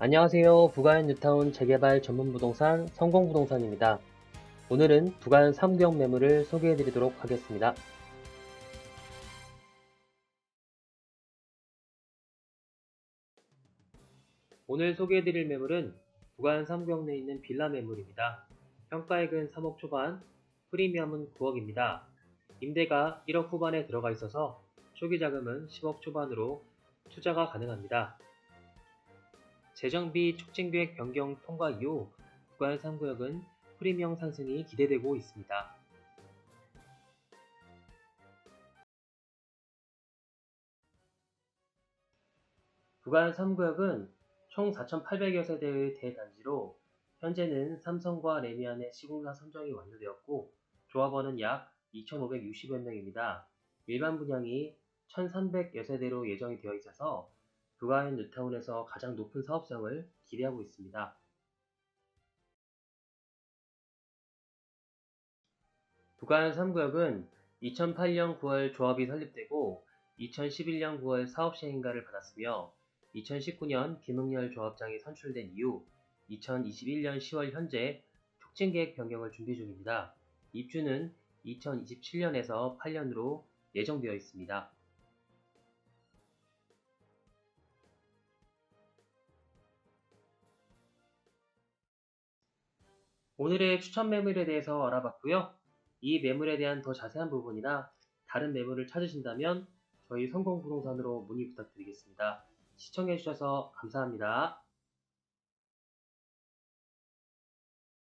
안녕하세요. 부가현 뉴타운 재개발 전문 부동산 성공 부동산입니다. 오늘은 부가현 3구역 매물을 소개해 드리도록 하겠습니다. 오늘 소개해 드릴 매물은 부가현 3구역 내에 있는 빌라 매물입니다. 평가액은 3억 초반, 프리미엄은 9억입니다. 임대가 1억 후반에 들어가 있어서 초기 자금은 10억 초반으로 투자가 가능합니다. 재정비 촉진계획 변경 통과 이후 부가현 3구역은 프리미엄 상승이 기대되고 있습니다. 부가현 3구역은 총 4,800여 세대의 대단지로 현재는 삼성과 레미안의 시공사 선정이 완료되었고 조합원은 약 2,560여 명입니다. 일반 분양이 1,300여 세대로 예정이 되어 있어서 부가현 뉴타운에서 가장 높은 사업성을 기대하고 있습니다. 부가현 3구역은 2008년 9월 조합이 설립되고 2011년 9월 사업 시행인가를 받았으며 2019년 김흥열 조합장이 선출된 이후 2021년 10월 현재 촉진계획 변경을 준비 중입니다. 입주는 2027년에서 8년으로 예정되어 있습니다. 오늘의 추천 매물에 대해서 알아봤고요. 이 매물에 대한 더 자세한 부분이나 다른 매물을 찾으신다면 저희 성공부동산으로 문의 부탁드리겠습니다. 시청해주셔서 감사합니다.